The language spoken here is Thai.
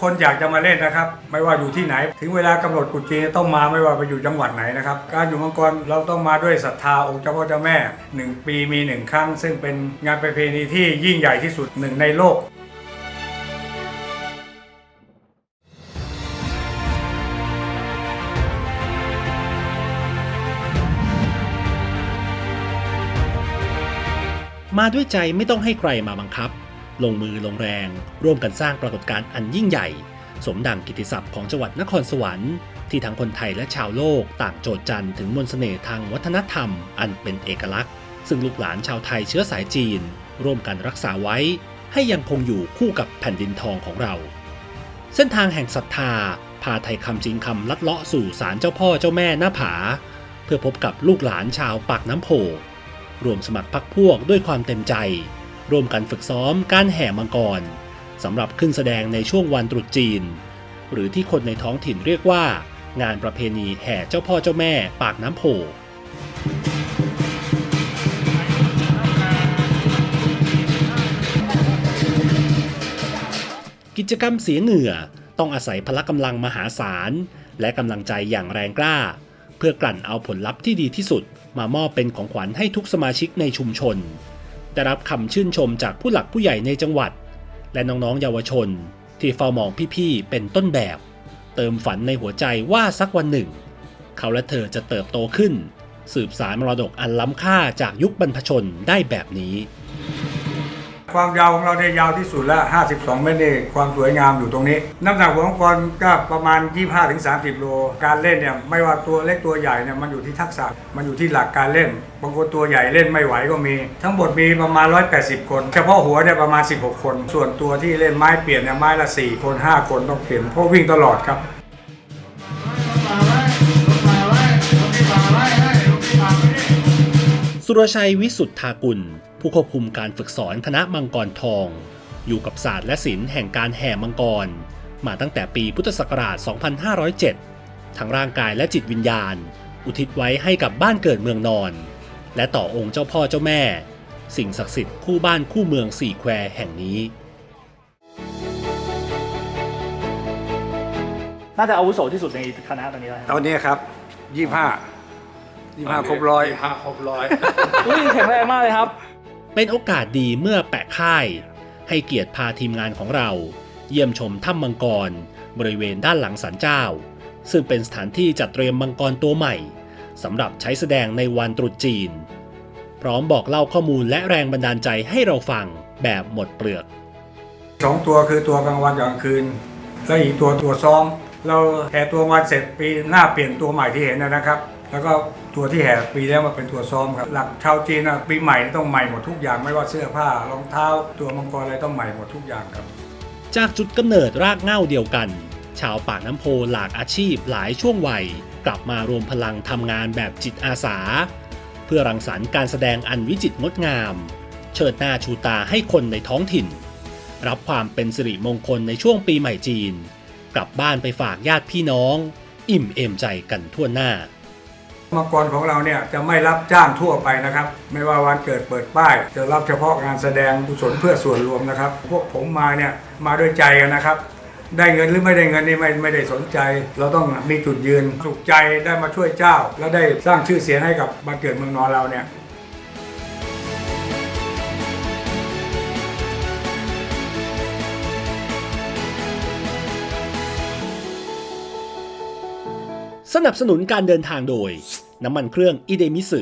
คนอยากจะมาเล่นนะครับ ไม่ว่าอยู่ที่ไหน ถึงเวลากำหนดกุจีต้องมาไม่ว่าไปอยู่จังหวัดไหนนะครับ การอยู่มังกรเราต้องมาด้วยศรัทธาองค์เจ้าพ่อเจ้าแม่หนึ่งปีมีหนึ่งครั้ง ซึ่งเป็นงานประเพณีที่ยิ่งใหญ่ที่สุดหนึ่งในโลกมาด้วยใจไม่ต้องให้ใครมาบังคับ ลงมือลงแรง ร่วมกันสร้างปรากฏการณ์อันยิ่งใหญ่ สมดังกิติศัพท์ของจังหวัดนครสวรรค์ที่ทั้งคนไทยและชาวโลกต่างโจทจันถึงมนต์เสน่ห์ทางวัฒนธรรม อันเป็นเอกลักษณ์ ซึ่งลูกหลานชาวไทยเชื้อสายจีน ร่วมกันรักษาไว้ ให้ยังคงอยู่คู่กับแผ่นดินทองของเรา เส้นทางแห่งศรัทธา พาไทยคำจริงคำลัดเลาะสู่ศาลเจ้าพ่อเจ้าแม่หน้าผา เพื่อพบกับลูกหลานชาวปากน้ำโพรวมสมัครพักพวกด้วยความเต็มใจ ร่วมกันฝึกซ้อมการแห่มังกรสำหรับขึ้นแสดงในช่วงวันตรุษจีน หรือที่คนในท้องถิ่นเรียกว่า งานประเพณีแห่เจ้าพ่อเจ้าแม่ปากน้ำโพกิจกรรมเสียเหงื่อต้องอาศัยพละกำลังมหาศาล และกำลังใจอย่างแรงกล้า เพื่อกลั่นเอาผลลัพธ์ที่ดีที่สุด มามอบเป็นของขวัญให้ทุกสมาชิกในชุมชน ได้รับคำชื่นชมจากผู้หลักผู้ใหญ่ในจังหวัด และน้องๆเยาวชน ที่เฝ้ามองพี่ๆเป็นต้นแบบ เติมฝันในหัวใจว่าสักวันหนึ่ง เขาและเธอจะเติบโตขึ้น สืบสารมรดกอันล้ำค่าจากยุคบรรพชนได้แบบนี้ ความยาวของเราเนี่ยยาวที่สุดล้ว52 เมตรนี่ความสวยงามอยู่ตรงนี้ น้ำหนักหัวมังกรก็ประมาณ 25-30 โล การเล่นเนี่ยไม่ว่าตัวเล็กตัวใหญ่เนี่ยมันอยู่ที่ทักษะ มันอยู่ที่หลักการเล่น บางคนตัวใหญ่เล่นไม่ไหวก็มี ทั้งหมดมีประมาณ 180 คน เฉพาะหัวเนี่ยประมาณ 16 คน ส่วนตัวที่เล่นไม้เปลี่ยนเนี่ยไม้ละ 4 คน 5 คนต้องเปลี่ยนเพราะวิ่งตลอดครับสุรชัยวิสุทธากุล ผู้ควบคุมการฝึกสอนคณะมังกรทอง อยู่กับศาสตร์และศิลป์แห่งการแห่มังกร มาตั้งแต่ปีพุทธศักราช 2507 ทั้งร่างกายและจิตวิญญาณ อุทิศไว้ให้กับบ้านเกิดเมืองนอน และต่อองค์เจ้าพ่อเจ้าแม่ สิ่งศักดิ์สิทธิ์คู่บ้านคู่เมืองสี่แควแห่งนี้น่าจะอาวุโสที่สุดในคณะตอนนี้แล้วตอนนี้ครับ25 25ครบร้อย ห้าครบร้อย อุ้ยแข็งแรงมากเลยครับ เป็นโอกาสดีเมื่อแปะค่าย ให้เกียรติพาทีมงานของเรา เยี่ยมชมถ้ำมังกร บริเวณด้านหลังศาลเจ้า ซึ่งเป็นสถานที่จัดเตรียมมังกรตัวใหม่สำหรับใช้แสดงในวันตรุษจีน พร้อมบอกเล่าข้อมูลและแรงบันดาลใจให้เราฟังแบบหมดเปลือกสองตัวคือตัวกลางวันกับกลางคืน แล้วอีกตัวตัวซ้อม เราแห่ตัววันเสร็จปีหน้าเปลี่ยนตัวใหม่ที่เห็นนะนะครับ แล้วก็ตัวที่แห่ปีแล้วมาเป็นตัวซ้อมครับ หลักชาวจีนนะปีใหม่ต้องใหม่หมดทุกอย่างไม่ว่าเสื้อผ้ารองเท้า ตัวมังกรอะไรต้องใหม่หมดทุกอย่างครับ จากจุดกำเนิดรากเหง้าเดียวกัน ชาวปากน้ำโพหลากอาชีพหลายช่วงวัย กลับมารวมพลังทำงานแบบจิตอาสา เพื่อรังสรรค์การแสดงอันวิจิตรงดงาม เชิดหน้าชูตาให้คนในท้องถิ่น รับความเป็นสิริมงคลในช่วงปีใหม่จีน กลับบ้านไปฝากญาติพี่น้อง อิ่มเอมใจกันทั่วหน้า มังกรของเราเนี่ยจะไม่รับจ้างทั่วไปนะครับ ไม่ว่าวันเกิดเปิดป้าย จะรับเฉพาะงานแสดงกุศลเพื่อส่วนรวมนะครับ พวกผมมาเนี่ยมาด้วยใจกันนะครับ ได้เงินหรือไม่ได้เงินนี่ไม่ไม่ได้สนใจ เราต้องมีจุดยืนสุขใจได้มาช่วยเจ้า แล้วได้สร้างชื่อเสียงให้กับบ้านเกิดเมืองนอนเราเนี่ย สนับสนุนการเดินทางโดย น้ำมันเครื่องอิเดมิสึ